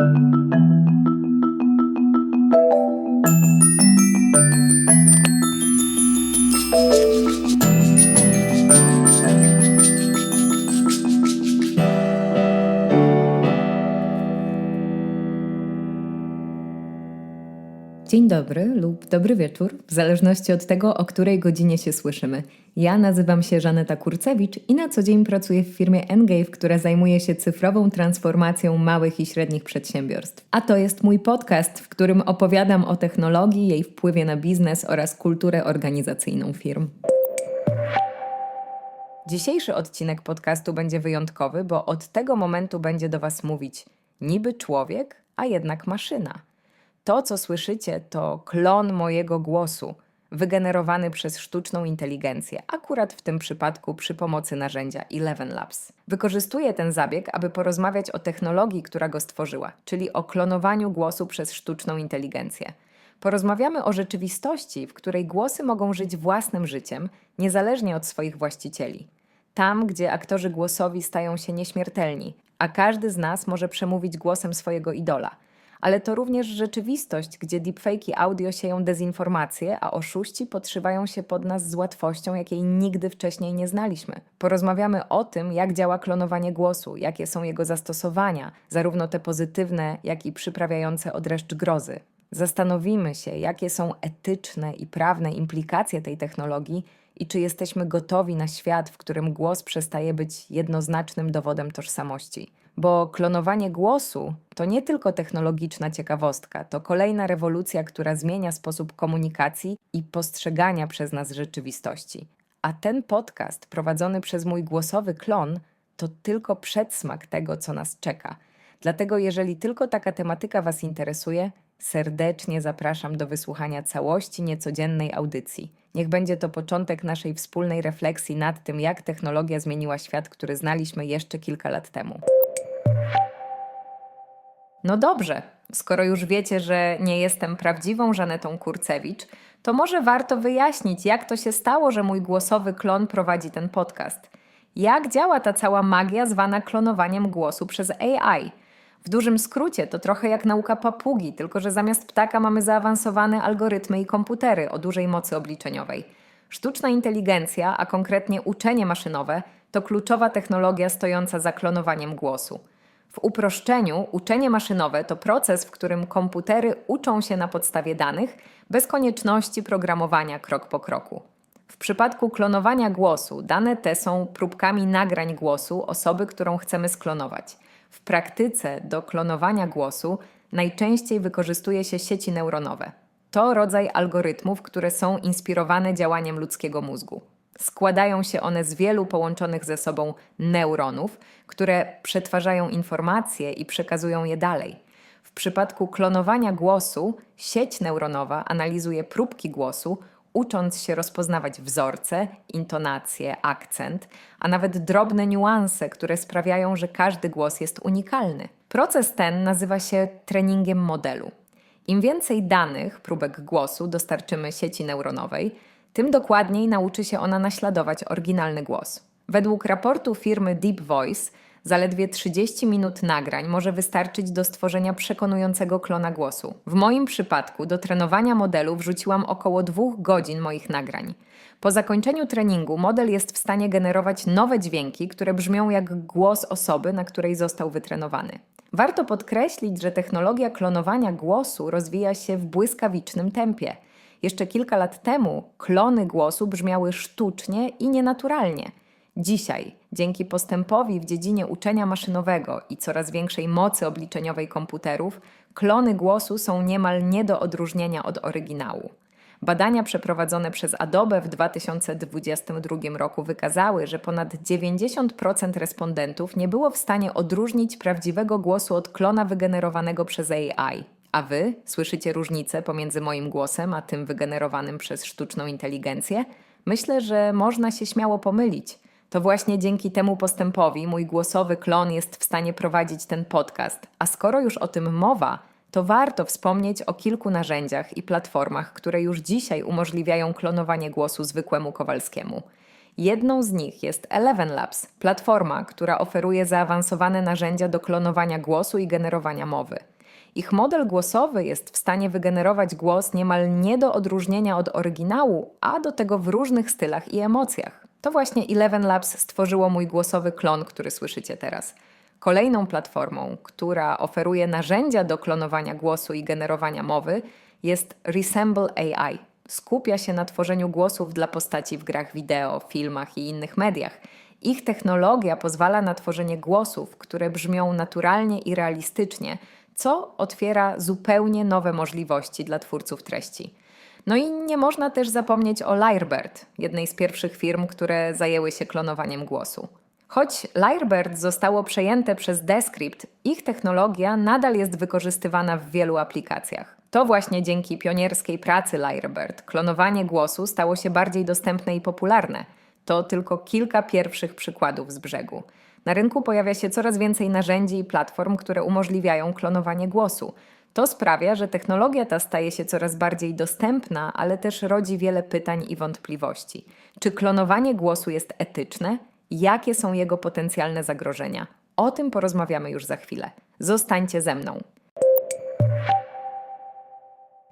thank you Dzień dobry lub dobry wieczór, w zależności od tego, o której godzinie się słyszymy. Ja nazywam się Żaneta Kurcewicz i na co dzień pracuję w firmie Engave, która zajmuje się cyfrową transformacją małych i średnich przedsiębiorstw. A to jest mój podcast, w którym opowiadam o technologii, jej wpływie na biznes oraz kulturę organizacyjną firm. Dzisiejszy odcinek podcastu będzie wyjątkowy, bo od tego momentu będzie do Was mówić niby człowiek, a jednak maszyna. To, co słyszycie, to klon mojego głosu, wygenerowany przez sztuczną inteligencję, akurat w tym przypadku przy pomocy narzędzia Eleven Labs. Wykorzystuję ten zabieg, aby porozmawiać o technologii, która go stworzyła, czyli o klonowaniu głosu przez sztuczną inteligencję. Porozmawiamy o rzeczywistości, w której głosy mogą żyć własnym życiem, niezależnie od swoich właścicieli. Tam, gdzie aktorzy głosowi stają się nieśmiertelni, a każdy z nas może przemówić głosem swojego idola – ale to również rzeczywistość, gdzie deepfake'i audio sieją dezinformacje, a oszuści podszywają się pod nas z łatwością, jakiej nigdy wcześniej nie znaliśmy. Porozmawiamy o tym, jak działa klonowanie głosu, jakie są jego zastosowania, zarówno te pozytywne, jak i przyprawiające odreszcz grozy. Zastanowimy się, jakie są etyczne i prawne implikacje tej technologii i czy jesteśmy gotowi na świat, w którym głos przestaje być jednoznacznym dowodem tożsamości. Bo klonowanie głosu to nie tylko technologiczna ciekawostka, to kolejna rewolucja, która zmienia sposób komunikacji i postrzegania przez nas rzeczywistości. A ten podcast prowadzony przez mój głosowy klon to tylko przedsmak tego, co nas czeka. Dlatego, jeżeli tylko taka tematyka Was interesuje, serdecznie zapraszam do wysłuchania całości niecodziennej audycji. Niech będzie to początek naszej wspólnej refleksji nad tym, jak technologia zmieniła świat, który znaliśmy jeszcze kilka lat temu. No dobrze, skoro już wiecie, że nie jestem prawdziwą Żanetą Kurcewicz, to może warto wyjaśnić, jak to się stało, że mój głosowy klon prowadzi ten podcast. Jak działa ta cała magia zwana klonowaniem głosu przez AI? W dużym skrócie to trochę jak nauka papugi, tylko że zamiast ptaka mamy zaawansowane algorytmy i komputery o dużej mocy obliczeniowej. Sztuczna inteligencja, a konkretnie uczenie maszynowe, to kluczowa technologia stojąca za klonowaniem głosu. W uproszczeniu, uczenie maszynowe to proces, w którym komputery uczą się na podstawie danych, bez konieczności programowania krok po kroku. W przypadku klonowania głosu, dane te są próbkami nagrań głosu osoby, którą chcemy sklonować. W praktyce do klonowania głosu najczęściej wykorzystuje się sieci neuronowe. To rodzaj algorytmów, które są inspirowane działaniem ludzkiego mózgu. Składają się one z wielu połączonych ze sobą neuronów, które przetwarzają informacje i przekazują je dalej. W przypadku klonowania głosu, sieć neuronowa analizuje próbki głosu, ucząc się rozpoznawać wzorce, intonacje, akcent, a nawet drobne niuanse, które sprawiają, że każdy głos jest unikalny. Proces ten nazywa się treningiem modelu. Im więcej danych, próbek głosu dostarczymy sieci neuronowej, tym dokładniej nauczy się ona naśladować oryginalny głos. Według raportu firmy Deep Voice, zaledwie 30 minut nagrań może wystarczyć do stworzenia przekonującego klona głosu. W moim przypadku do trenowania modelu wrzuciłam około dwóch godzin moich nagrań. Po zakończeniu treningu model jest w stanie generować nowe dźwięki, które brzmią jak głos osoby, na której został wytrenowany. Warto podkreślić, że technologia klonowania głosu rozwija się w błyskawicznym tempie – jeszcze kilka lat temu klony głosu brzmiały sztucznie i nienaturalnie. Dzisiaj, dzięki postępowi w dziedzinie uczenia maszynowego i coraz większej mocy obliczeniowej komputerów, klony głosu są niemal nie do odróżnienia od oryginału. Badania przeprowadzone przez Adobe w 2022 roku wykazały, że ponad 90% respondentów nie było w stanie odróżnić prawdziwego głosu od klona wygenerowanego przez AI. A wy słyszycie różnicę pomiędzy moim głosem a tym wygenerowanym przez sztuczną inteligencję? Myślę, że można się śmiało pomylić. To właśnie dzięki temu postępowi mój głosowy klon jest w stanie prowadzić ten podcast. A skoro już o tym mowa, to warto wspomnieć o kilku narzędziach i platformach, które już dzisiaj umożliwiają klonowanie głosu zwykłemu Kowalskiemu. Jedną z nich jest Eleven Labs, platforma, która oferuje zaawansowane narzędzia do klonowania głosu i generowania mowy. Ich model głosowy jest w stanie wygenerować głos niemal nie do odróżnienia od oryginału, a do tego w różnych stylach i emocjach. To właśnie Eleven Labs stworzyło mój głosowy klon, który słyszycie teraz. Kolejną platformą, która oferuje narzędzia do klonowania głosu i generowania mowy, jest Resemble AI. Skupia się na tworzeniu głosów dla postaci w grach wideo, filmach i innych mediach. Ich technologia pozwala na tworzenie głosów, które brzmią naturalnie i realistycznie, co otwiera zupełnie nowe możliwości dla twórców treści. No i nie można też zapomnieć o Lyrebird, jednej z pierwszych firm, które zajęły się klonowaniem głosu. Choć Lyrebird zostało przejęte przez Descript, ich technologia nadal jest wykorzystywana w wielu aplikacjach. To właśnie dzięki pionierskiej pracy Lyrebird klonowanie głosu stało się bardziej dostępne i popularne. To tylko kilka pierwszych przykładów z brzegu. Na rynku pojawia się coraz więcej narzędzi i platform, które umożliwiają klonowanie głosu. To sprawia, że technologia ta staje się coraz bardziej dostępna, ale też rodzi wiele pytań i wątpliwości. Czy klonowanie głosu jest etyczne? Jakie są jego potencjalne zagrożenia? O tym porozmawiamy już za chwilę. Zostańcie ze mną.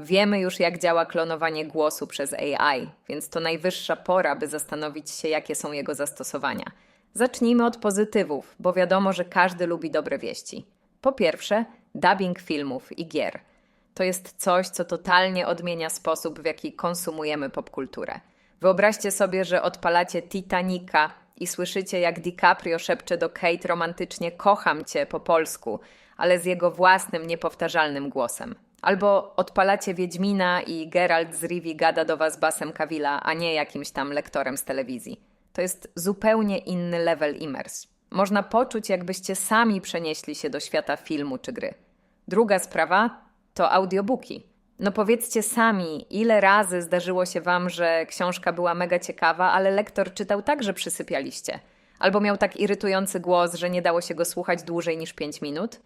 Wiemy już, jak działa klonowanie głosu przez AI, więc to najwyższa pora, by zastanowić się, jakie są jego zastosowania. Zacznijmy od pozytywów, bo wiadomo, że każdy lubi dobre wieści. Po pierwsze, dubbing filmów i gier. To jest coś, co totalnie odmienia sposób, w jaki konsumujemy popkulturę. Wyobraźcie sobie, że odpalacie Titanica i słyszycie, jak DiCaprio szepcze do Kate romantycznie kocham cię po polsku, ale z jego własnym, niepowtarzalnym głosem. Albo odpalacie Wiedźmina i Geralt z Rivi gada do was basem Kawila, a nie jakimś tam lektorem z telewizji. To jest zupełnie inny level immers. Można poczuć, jakbyście sami przenieśli się do świata filmu czy gry. Druga sprawa to audiobooki. No powiedzcie sami, ile razy zdarzyło się wam, że książka była mega ciekawa, ale lektor czytał tak, że przysypialiście. Albo miał tak irytujący głos, że nie dało się go słuchać dłużej niż 5 minut?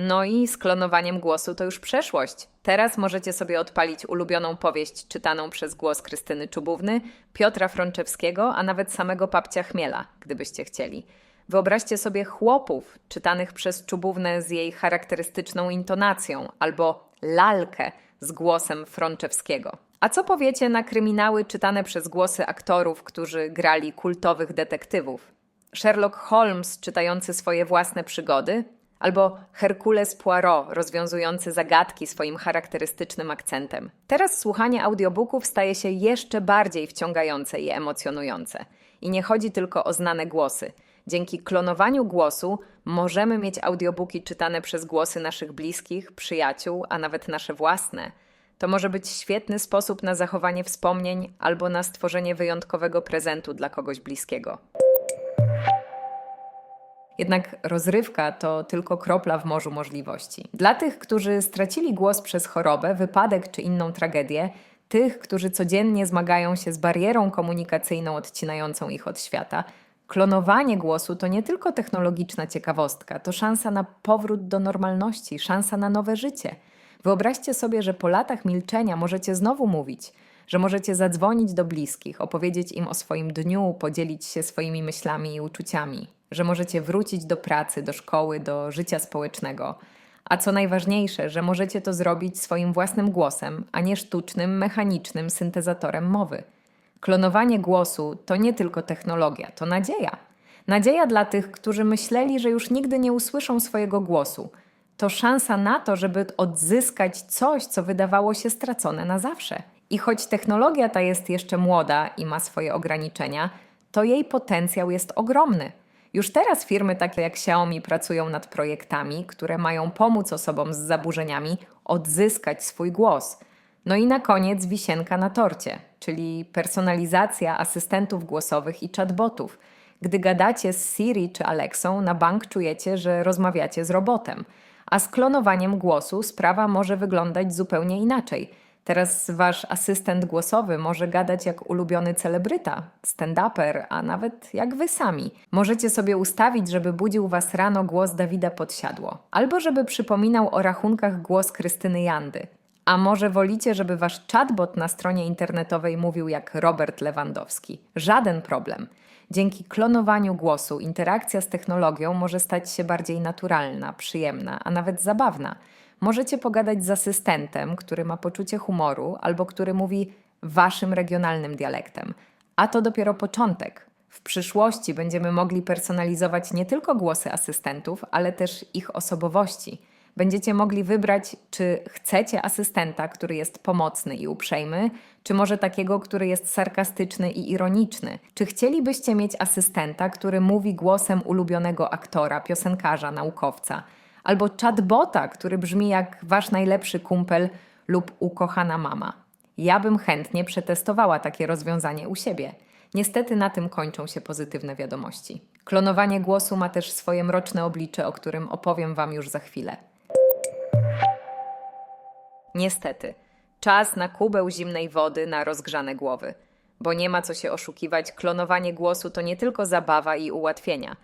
No i z klonowaniem głosu to już przeszłość. Teraz możecie sobie odpalić ulubioną powieść czytaną przez głos Krystyny Czubówny, Piotra Frączewskiego, a nawet samego Papcia Chmiela, gdybyście chcieli. Wyobraźcie sobie chłopów czytanych przez Czubównę z jej charakterystyczną intonacją, albo lalkę z głosem Frączewskiego. A co powiecie na kryminały czytane przez głosy aktorów, którzy grali kultowych detektywów? Sherlock Holmes czytający swoje własne przygody, albo Herkules Poirot rozwiązujący zagadki swoim charakterystycznym akcentem. Teraz słuchanie audiobooków staje się jeszcze bardziej wciągające i emocjonujące. I nie chodzi tylko o znane głosy. Dzięki klonowaniu głosu możemy mieć audiobooki czytane przez głosy naszych bliskich, przyjaciół, a nawet nasze własne. To może być świetny sposób na zachowanie wspomnień albo na stworzenie wyjątkowego prezentu dla kogoś bliskiego. Jednak rozrywka to tylko kropla w morzu możliwości. Dla tych, którzy stracili głos przez chorobę, wypadek czy inną tragedię, tych, którzy codziennie zmagają się z barierą komunikacyjną odcinającą ich od świata, klonowanie głosu to nie tylko technologiczna ciekawostka, to szansa na powrót do normalności, szansa na nowe życie. Wyobraźcie sobie, że po latach milczenia możecie znowu mówić, że możecie zadzwonić do bliskich, opowiedzieć im o swoim dniu, podzielić się swoimi myślami i uczuciami że możecie wrócić do pracy, do szkoły, do życia społecznego. A co najważniejsze, że możecie to zrobić swoim własnym głosem, a nie sztucznym, mechanicznym syntezatorem mowy. Klonowanie głosu to nie tylko technologia, to nadzieja. Nadzieja dla tych, którzy myśleli, że już nigdy nie usłyszą swojego głosu. To szansa na to, żeby odzyskać coś, co wydawało się stracone na zawsze. I choć technologia ta jest jeszcze młoda i ma swoje ograniczenia, to jej potencjał jest ogromny. Już teraz firmy takie jak Xiaomi pracują nad projektami, które mają pomóc osobom z zaburzeniami odzyskać swój głos. No i na koniec wisienka na torcie, czyli personalizacja asystentów głosowych i chatbotów. Gdy gadacie z Siri czy Alexą, na bank czujecie, że rozmawiacie z robotem. A z klonowaniem głosu sprawa może wyglądać zupełnie inaczej – Teraz wasz asystent głosowy może gadać jak ulubiony celebryta, stand-uper, a nawet jak wy sami. Możecie sobie ustawić, żeby budził was rano głos Dawida Podsiadło, albo żeby przypominał o rachunkach głos Krystyny Jandy. A może wolicie, żeby wasz chatbot na stronie internetowej mówił jak Robert Lewandowski? Żaden problem. Dzięki klonowaniu głosu interakcja z technologią może stać się bardziej naturalna, przyjemna, a nawet zabawna. Możecie pogadać z asystentem, który ma poczucie humoru albo który mówi waszym regionalnym dialektem. A to dopiero początek. W przyszłości będziemy mogli personalizować nie tylko głosy asystentów, ale też ich osobowości. Będziecie mogli wybrać, czy chcecie asystenta, który jest pomocny i uprzejmy, czy może takiego, który jest sarkastyczny i ironiczny. Czy chcielibyście mieć asystenta, który mówi głosem ulubionego aktora, piosenkarza, naukowca, albo chatbota, który brzmi jak wasz najlepszy kumpel lub ukochana mama? Ja bym chętnie przetestowała takie rozwiązanie u siebie. Niestety na tym kończą się pozytywne wiadomości. Klonowanie głosu ma też swoje mroczne oblicze, o którym opowiem Wam już za chwilę. Niestety, czas na kubeł zimnej wody na rozgrzane głowy. Bo nie ma co się oszukiwać, klonowanie głosu to nie tylko zabawa i ułatwienia.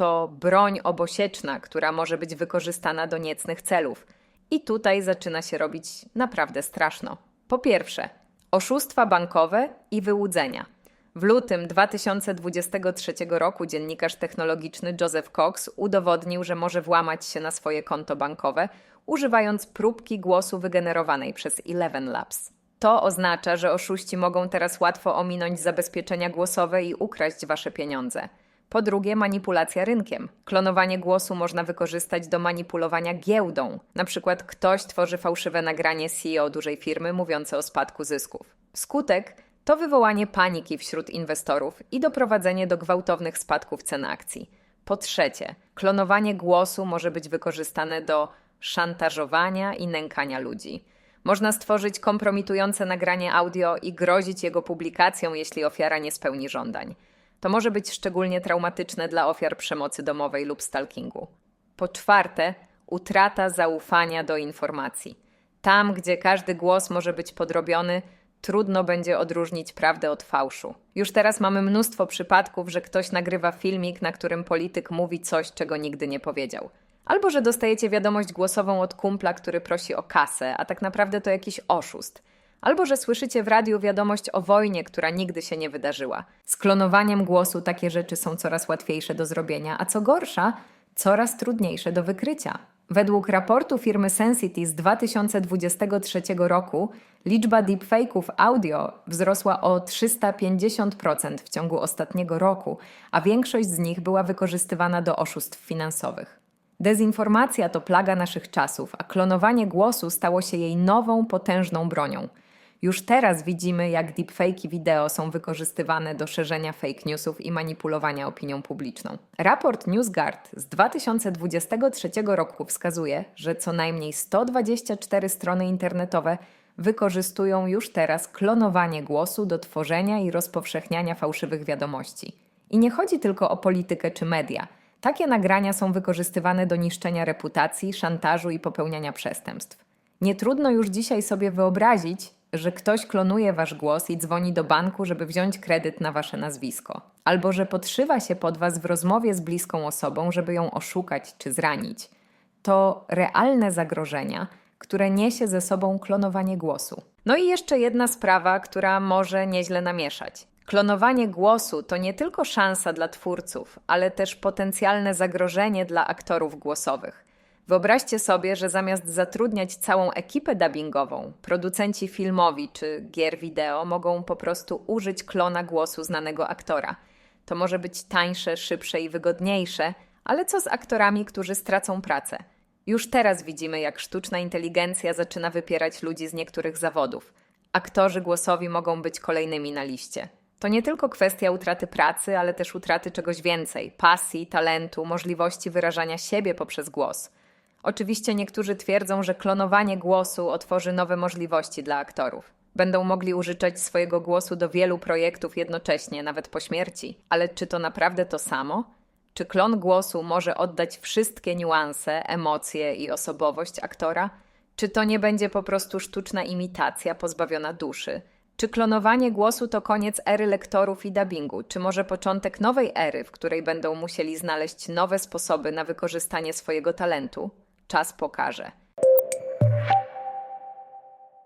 To broń obosieczna, która może być wykorzystana do niecnych celów. I tutaj zaczyna się robić naprawdę straszno. Po pierwsze, oszustwa bankowe i wyłudzenia. W lutym 2023 roku dziennikarz technologiczny Joseph Cox udowodnił, że może włamać się na swoje konto bankowe, używając próbki głosu wygenerowanej przez Eleven Labs. To oznacza, że oszuści mogą teraz łatwo ominąć zabezpieczenia głosowe i ukraść wasze pieniądze. Po drugie, manipulacja rynkiem. Klonowanie głosu można wykorzystać do manipulowania giełdą. Na przykład ktoś tworzy fałszywe nagranie CEO dużej firmy mówiące o spadku zysków. Skutek to wywołanie paniki wśród inwestorów i doprowadzenie do gwałtownych spadków cen akcji. Po trzecie, klonowanie głosu może być wykorzystane do szantażowania i nękania ludzi. Można stworzyć kompromitujące nagranie audio i grozić jego publikacją, jeśli ofiara nie spełni żądań. To może być szczególnie traumatyczne dla ofiar przemocy domowej lub stalkingu. Po czwarte, utrata zaufania do informacji. Tam, gdzie każdy głos może być podrobiony, trudno będzie odróżnić prawdę od fałszu. Już teraz mamy mnóstwo przypadków, że ktoś nagrywa filmik, na którym polityk mówi coś, czego nigdy nie powiedział. Albo że dostajecie wiadomość głosową od kumpla, który prosi o kasę, a tak naprawdę to jakiś oszust. Albo że słyszycie w radiu wiadomość o wojnie, która nigdy się nie wydarzyła. Z klonowaniem głosu takie rzeczy są coraz łatwiejsze do zrobienia, a co gorsza, coraz trudniejsze do wykrycia. Według raportu firmy Sensity z 2023 roku liczba deepfake'ów audio wzrosła o 350% w ciągu ostatniego roku, a większość z nich była wykorzystywana do oszustw finansowych. Dezinformacja to plaga naszych czasów, a klonowanie głosu stało się jej nową, potężną bronią. Już teraz widzimy, jak deepfake'i wideo są wykorzystywane do szerzenia fake newsów i manipulowania opinią publiczną. Raport NewsGuard z 2023 roku wskazuje, że co najmniej 124 strony internetowe wykorzystują już teraz klonowanie głosu do tworzenia i rozpowszechniania fałszywych wiadomości. I nie chodzi tylko o politykę czy media. Takie nagrania są wykorzystywane do niszczenia reputacji, szantażu i popełniania przestępstw. Nie trudno już dzisiaj sobie wyobrazić, że ktoś klonuje wasz głos i dzwoni do banku, żeby wziąć kredyt na wasze nazwisko, albo że podszywa się pod was w rozmowie z bliską osobą, żeby ją oszukać czy zranić. To realne zagrożenia, które niesie ze sobą klonowanie głosu. No i jeszcze jedna sprawa, która może nieźle namieszać. Klonowanie głosu to nie tylko szansa dla twórców, ale też potencjalne zagrożenie dla aktorów głosowych. Wyobraźcie sobie, że zamiast zatrudniać całą ekipę dubbingową, producenci filmowi czy gier wideo mogą po prostu użyć klona głosu znanego aktora. To może być tańsze, szybsze i wygodniejsze, ale co z aktorami, którzy stracą pracę? Już teraz widzimy, jak sztuczna inteligencja zaczyna wypierać ludzi z niektórych zawodów. Aktorzy głosowi mogą być kolejnymi na liście. To nie tylko kwestia utraty pracy, ale też utraty czegoś więcej pasji, talentu, możliwości wyrażania siebie poprzez głos. Oczywiście niektórzy twierdzą, że klonowanie głosu otworzy nowe możliwości dla aktorów. Będą mogli użyczać swojego głosu do wielu projektów jednocześnie, nawet po śmierci. Ale czy to naprawdę to samo? Czy klon głosu może oddać wszystkie niuanse, emocje i osobowość aktora? Czy to nie będzie po prostu sztuczna imitacja pozbawiona duszy? Czy klonowanie głosu to koniec ery lektorów i dubbingu? Czy może początek nowej ery, w której będą musieli znaleźć nowe sposoby na wykorzystanie swojego talentu? Czas pokaże.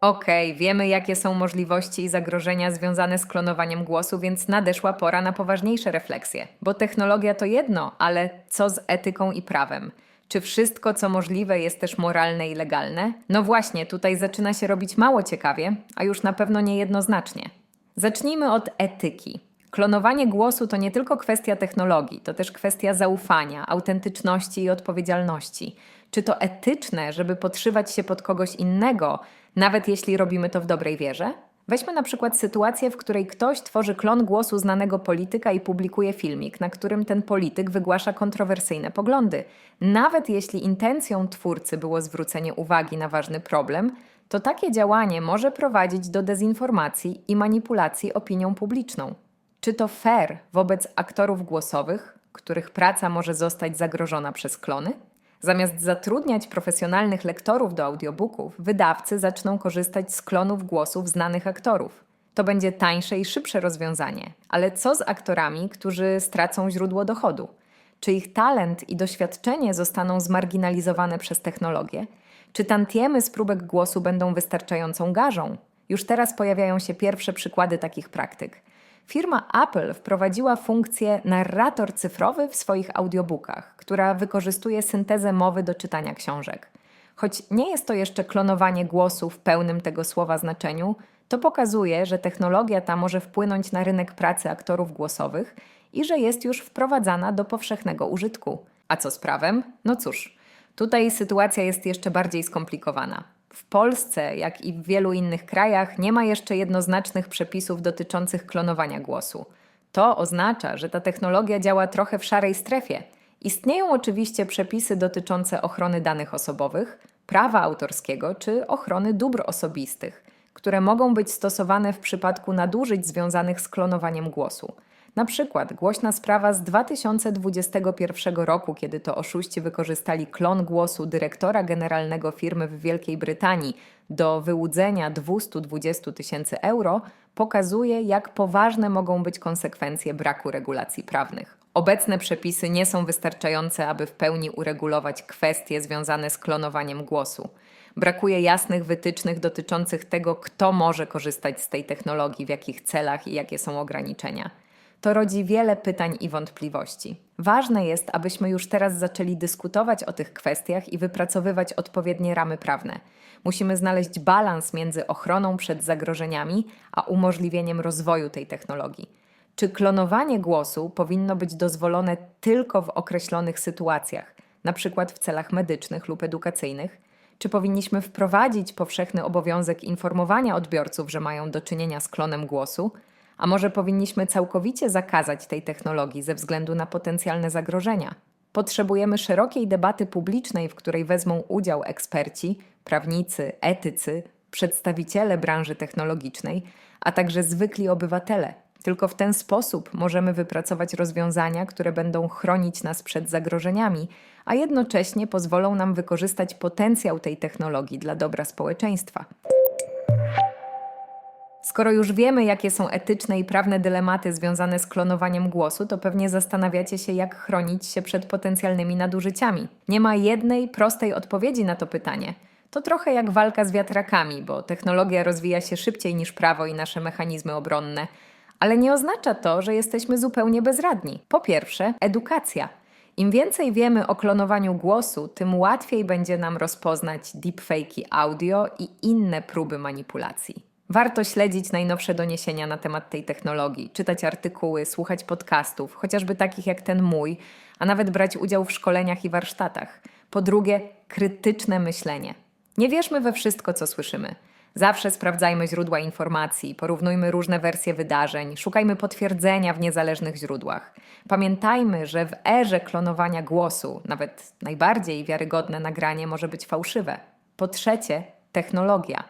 Okej, wiemy jakie są możliwości i zagrożenia związane z klonowaniem głosu, więc nadeszła pora na poważniejsze refleksje. Bo technologia to jedno, ale co z etyką i prawem? Czy wszystko, co możliwe, jest też moralne i legalne? No właśnie, tutaj zaczyna się robić mało ciekawie, a już na pewno niejednoznacznie. Zacznijmy od etyki. Klonowanie głosu to nie tylko kwestia technologii, to też kwestia zaufania, autentyczności i odpowiedzialności. Czy to etyczne, żeby podszywać się pod kogoś innego, nawet jeśli robimy to w dobrej wierze? Weźmy na przykład sytuację, w której ktoś tworzy klon głosu znanego polityka i publikuje filmik, na którym ten polityk wygłasza kontrowersyjne poglądy. Nawet jeśli intencją twórcy było zwrócenie uwagi na ważny problem, to takie działanie może prowadzić do dezinformacji i manipulacji opinią publiczną. Czy to fair wobec aktorów głosowych, których praca może zostać zagrożona przez klony? Zamiast zatrudniać profesjonalnych lektorów do audiobooków, wydawcy zaczną korzystać z klonów głosów znanych aktorów. To będzie tańsze i szybsze rozwiązanie, ale co z aktorami, którzy stracą źródło dochodu? Czy ich talent i doświadczenie zostaną zmarginalizowane przez technologię? Czy tantiemy z próbek głosu będą wystarczającą garzą? Już teraz pojawiają się pierwsze przykłady takich praktyk. Firma Apple wprowadziła funkcję narrator cyfrowy w swoich audiobookach, która wykorzystuje syntezę mowy do czytania książek. Choć nie jest to jeszcze klonowanie głosu w pełnym tego słowa znaczeniu, to pokazuje, że technologia ta może wpłynąć na rynek pracy aktorów głosowych i że jest już wprowadzana do powszechnego użytku. A co z prawem? No cóż, tutaj sytuacja jest jeszcze bardziej skomplikowana. W Polsce, jak i w wielu innych krajach, nie ma jeszcze jednoznacznych przepisów dotyczących klonowania głosu. To oznacza, że ta technologia działa trochę w szarej strefie. Istnieją oczywiście przepisy dotyczące ochrony danych osobowych, prawa autorskiego czy ochrony dóbr osobistych, które mogą być stosowane w przypadku nadużyć związanych z klonowaniem głosu. Na przykład głośna sprawa z 2021 roku, kiedy to oszuści wykorzystali klon głosu dyrektora generalnego firmy w Wielkiej Brytanii do wyłudzenia 220 tysięcy euro, pokazuje, jak poważne mogą być konsekwencje braku regulacji prawnych. Obecne przepisy nie są wystarczające, aby w pełni uregulować kwestie związane z klonowaniem głosu. Brakuje jasnych wytycznych dotyczących tego, kto może korzystać z tej technologii, w jakich celach i jakie są ograniczenia to rodzi wiele pytań i wątpliwości. Ważne jest, abyśmy już teraz zaczęli dyskutować o tych kwestiach i wypracowywać odpowiednie ramy prawne. Musimy znaleźć balans między ochroną przed zagrożeniami a umożliwieniem rozwoju tej technologii. Czy klonowanie głosu powinno być dozwolone tylko w określonych sytuacjach, przykład w celach medycznych lub edukacyjnych? Czy powinniśmy wprowadzić powszechny obowiązek informowania odbiorców, że mają do czynienia z klonem głosu? A może powinniśmy całkowicie zakazać tej technologii ze względu na potencjalne zagrożenia? Potrzebujemy szerokiej debaty publicznej, w której wezmą udział eksperci, prawnicy, etycy, przedstawiciele branży technologicznej, a także zwykli obywatele. Tylko w ten sposób możemy wypracować rozwiązania, które będą chronić nas przed zagrożeniami, a jednocześnie pozwolą nam wykorzystać potencjał tej technologii dla dobra społeczeństwa. Skoro już wiemy, jakie są etyczne i prawne dylematy związane z klonowaniem głosu, to pewnie zastanawiacie się, jak chronić się przed potencjalnymi nadużyciami. Nie ma jednej prostej odpowiedzi na to pytanie. To trochę jak walka z wiatrakami, bo technologia rozwija się szybciej niż prawo i nasze mechanizmy obronne. Ale nie oznacza to, że jesteśmy zupełnie bezradni. Po pierwsze, edukacja. Im więcej wiemy o klonowaniu głosu, tym łatwiej będzie nam rozpoznać deepfake'i audio i inne próby manipulacji. Warto śledzić najnowsze doniesienia na temat tej technologii, czytać artykuły, słuchać podcastów, chociażby takich jak ten mój, a nawet brać udział w szkoleniach i warsztatach. Po drugie, krytyczne myślenie. Nie wierzmy we wszystko, co słyszymy. Zawsze sprawdzajmy źródła informacji, porównujmy różne wersje wydarzeń, szukajmy potwierdzenia w niezależnych źródłach. Pamiętajmy, że w erze klonowania głosu nawet najbardziej wiarygodne nagranie może być fałszywe. Po trzecie, technologia.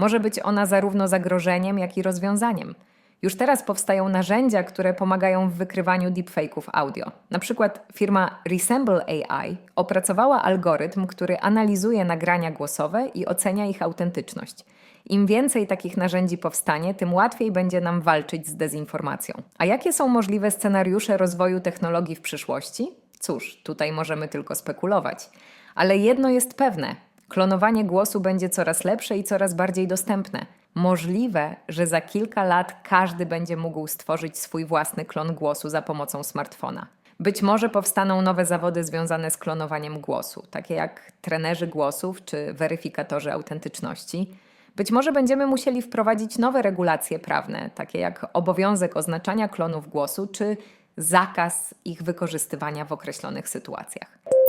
Może być ona zarówno zagrożeniem, jak i rozwiązaniem. Już teraz powstają narzędzia, które pomagają w wykrywaniu deepfake'ów audio. Na przykład firma Resemble AI opracowała algorytm, który analizuje nagrania głosowe i ocenia ich autentyczność. Im więcej takich narzędzi powstanie, tym łatwiej będzie nam walczyć z dezinformacją. A jakie są możliwe scenariusze rozwoju technologii w przyszłości? Cóż, tutaj możemy tylko spekulować. Ale jedno jest pewne: Klonowanie głosu będzie coraz lepsze i coraz bardziej dostępne. Możliwe, że za kilka lat każdy będzie mógł stworzyć swój własny klon głosu za pomocą smartfona. Być może powstaną nowe zawody związane z klonowaniem głosu, takie jak trenerzy głosów czy weryfikatorzy autentyczności. Być może będziemy musieli wprowadzić nowe regulacje prawne, takie jak obowiązek oznaczania klonów głosu czy zakaz ich wykorzystywania w określonych sytuacjach.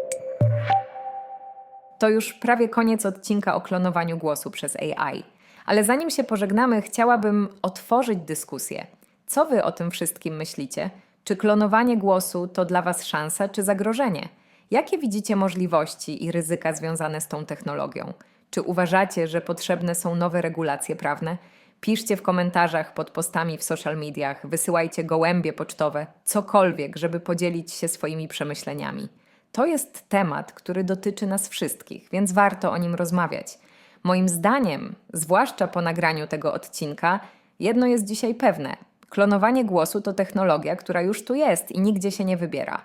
To już prawie koniec odcinka o klonowaniu głosu przez AI. Ale zanim się pożegnamy, chciałabym otworzyć dyskusję. Co wy o tym wszystkim myślicie? Czy klonowanie głosu to dla was szansa czy zagrożenie? Jakie widzicie możliwości i ryzyka związane z tą technologią? Czy uważacie, że potrzebne są nowe regulacje prawne? Piszcie w komentarzach pod postami w social mediach, wysyłajcie gołębie pocztowe, cokolwiek, żeby podzielić się swoimi przemyśleniami. To jest temat, który dotyczy nas wszystkich, więc warto o nim rozmawiać. Moim zdaniem, zwłaszcza po nagraniu tego odcinka, jedno jest dzisiaj pewne: klonowanie głosu to technologia, która już tu jest i nigdzie się nie wybiera.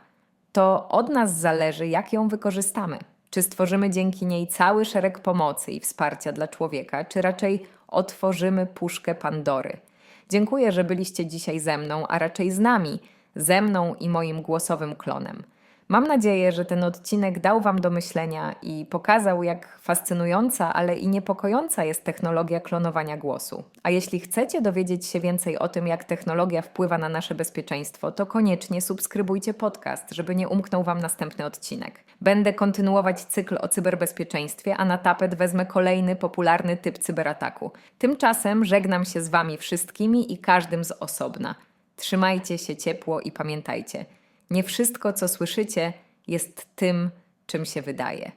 To od nas zależy, jak ją wykorzystamy. Czy stworzymy dzięki niej cały szereg pomocy i wsparcia dla człowieka, czy raczej otworzymy puszkę Pandory. Dziękuję, że byliście dzisiaj ze mną, a raczej z nami, ze mną i moim głosowym klonem. Mam nadzieję, że ten odcinek dał Wam do myślenia i pokazał, jak fascynująca, ale i niepokojąca jest technologia klonowania głosu. A jeśli chcecie dowiedzieć się więcej o tym, jak technologia wpływa na nasze bezpieczeństwo, to koniecznie subskrybujcie podcast, żeby nie umknął Wam następny odcinek. Będę kontynuować cykl o cyberbezpieczeństwie, a na tapet wezmę kolejny popularny typ cyberataku. Tymczasem żegnam się z Wami wszystkimi i każdym z osobna. Trzymajcie się ciepło i pamiętajcie – nie wszystko, co słyszycie, jest tym, czym się wydaje.